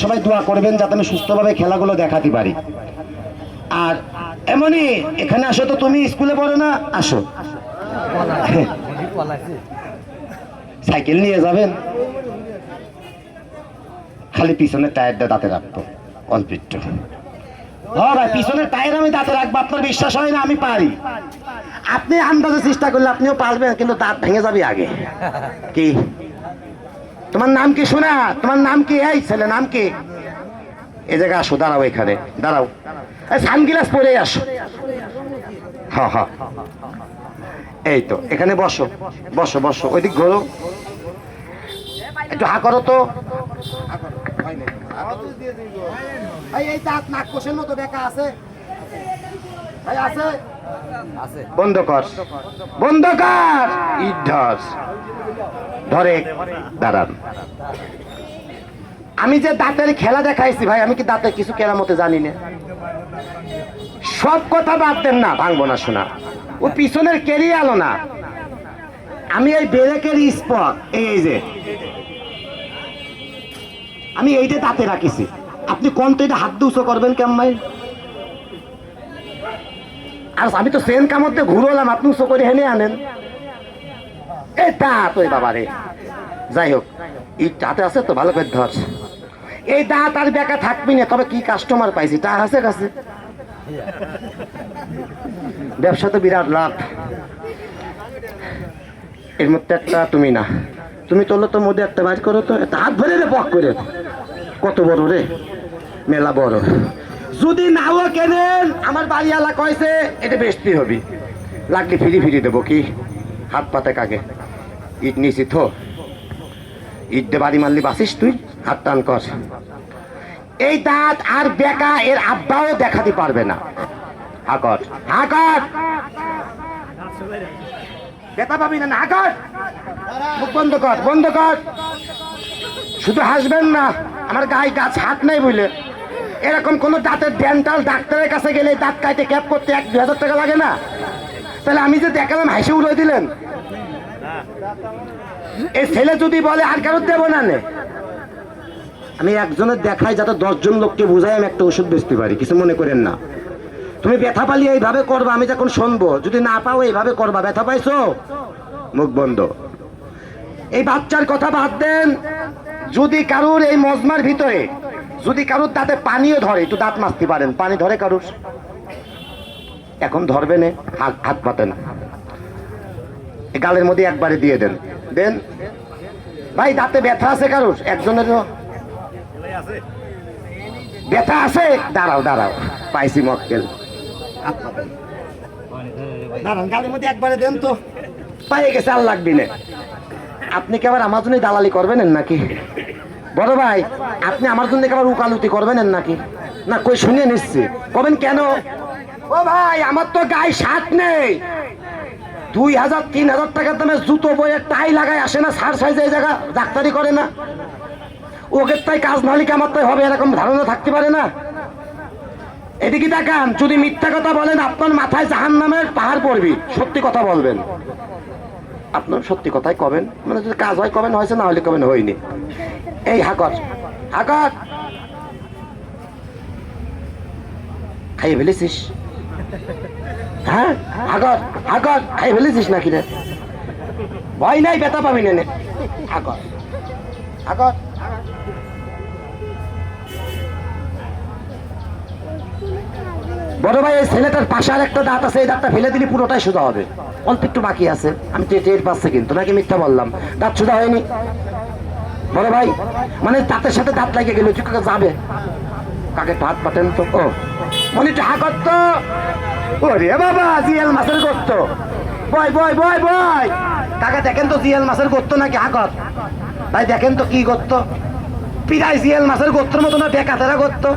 সবাই দোয়া করবেন যাতে আমি সুস্থভাবে খেলাগুলো দেখাতে পারি। আর এমনই, এখানে আসো তো তুমি স্কুলে পড়ো না? আসো। সাইকেল নিয়ে যাবেন। খালি পিছনের টায়ারটা দাঁতে রাখব অল্প একটু ভাই পিছনের টায়ার আমি দাঁতে রাখব, আপনার বিশ্বাস হয় না, আমি পারি। আপনি আন্দাজে চেষ্টা করলে আপনিও পারবেন, কিন্তু দাঁত ভেঙে যাবে আগে। কি? তোমার নাম কি শোনা তোমার নাম কি? এই ছেলে নাম কি? এ জায়গায় আসো দাঁড়াও এখানে দাঁড়াও। সানগ্লাস পরে আসো। হ্যাঁ হ্যাঁ এই তো এখানে বসো বসো বসো ওইদিক ঘোরো। একটু হা করো তো। বন্ধ কর। বন্ধ কর। ইট ধর দাঁড়ান। আমি যে দাঁতের খেলা দেখাইছি ভাই, আমি কি দাঁতের কিছু কেরামতে জানি না। সব কথা বাদ দেন না, ভাঙবো না শোনা ও পিছনের কেরি আলো না। আমি এই ব্রেকের স্পট, এই যে। আমি এইটা দাঁতে রাখিছি। আপনি কোন তো এটা হাত দুশো করবেন কেমন ভাই? আর আমি তো সেন কামড়তে ঘুরলাম, আপনি উঁচু করে হেনে আনেন। এই তা তো বাবা রে। যাই হোক ইট হাতে আছে তো, ভালো করে ধর। এই দাঁত আর বেকা থাকবি না, তবে কি কাস্টমার পাইছি? তা আছে কাছে। ব্যবসা তো বিরাট লাভ। এর মধ্যে একটা তুমি না। তুমি তোলো তো মধ্যে একটা বাইর করো তো হাত ধরে রে পক করে। কত বড় রে, মেলা বড়। যদি নাও কেনেন আমার বাড়িওয়ালা কয়েছে এটা বেশি হবি। লাগলে ফিরি ফিরি দেবো কি? হাত পাতে কাকে? ইট নিছি থো। ইট দে বাড়ি মারলি বাসিস তুই, হাত টান কর। এই দাঁত আর বেকা এর আব্বাও দেখাতে পারবে না। হাকর হাকর বেতা পাবি না মুখ বন্ধ কর বন্ধ কর! শুধু হাসবেন না, আমার গায়ে গাছ হাত নাই বুঝলে এরকম কোন দাঁতের ডেন্টাল ডাক্তারের কাছে গেলে দাঁত কাইতে ক্যাপ করতে এক দুই হাজার টাকা লাগে না। তাহলে আমি যে দেখালাম, হাসি উড়ে দিলেন। এই ছেলে যদি বলে, আর কারোর দেবো না নে? আমি একজনের দেখাই যাতে দশজন লোককে বুঝাই আমি একটা ওষুধ বেচতে পারি, কিছু মনে করেন না। তুমি ব্যথা পালি এইভাবে করবা, আমি যখন শুনব, যদি না পাও এইভাবে করবা, ব্যথা পাইছো? মুখ বন্ধ। এই বাচ্চার কথা বাদ দেন, যদি কারুর এই মজমার ভিতরে, যদি কারুর দাঁতে পানিও ধরে, একটু দাঁত মারতে পারেন, পানি ধরে কারুর। এখন ধরবে না, হাত হাত পাতেন এই গালের মধ্যে একবারে দিয়ে দেন। দেন। ভাই, দাঁতে ব্যথা আছে কারুর? একজনেরও ব্যথা আছে? দাঁড়াও দাঁড়াও। পাইছি মক্কেল। আপনি আমার দালালি করবেন নাকি? বড় ভাই, আপনি আমার জন্য উকালুতি করবেন নাকি? না, কই শুনে নিচ্ছি। কবেন কেন? ও ভাই, আমার তো গায়ে সাত নেই। দুই হাজার, তিন হাজার টাকার দামে জুতো, বইয়ের টাই লাগায় আসে না, সার সাইজে এই জায়গা, ডাক্তারি করে না। ওকে তাই কাজ নাহলে কি আমার তাই হবে, এরকম ধারণা থাকতে পারে না? এদিকে দেখান, যদি মিথ্যা কথা বলেন, আপনার মাথায় জাহান নামের পাহাড় পড়বি। সত্যি কথা বলবেন। আপনার সত্যি কথাই কবেন? মানে যদি কাজ হয়, কবেন, হয়েছে, না হলে কবেন, হয়নি। এই হাকর হাকর! খাইয়ে ফেলেছিস? হ্যাঁ? হাকর হাকর খাইয়ে ফেলেছিস নাকি রে? ভয় নাই, ব্যথা পাবি না। হাকর হাকর বড় ভাই, এই ছেলেটার পাশে আর একটা দাঁত আছে, এই দাঁতটা ফেলে দিলে পুরোটাই সোজা হবে। অল্প একটু বাকি আছে। আমি টের পাচ্ছে কিন্তু, নাকি মিথ্যা বললাম। দাঁত সোজা হয়নি। বড় ভাই মানে দাঁতের সাথে দাঁত লাগিয়ে গেল যাবে? কাকে ভাত পাতেন তো? ও মনে করত করতো ওরে বাবা জিয়াল মাছের করত বয় বয় বয় বয়। কাকে, দেখেন তো জিয়াল মাছের করতো নাকি হাকত? ভাই, দেখেন তো কি করতো পিরাই জিয়াল মাছের গোত্র মতো না, বেকাতেরা করতো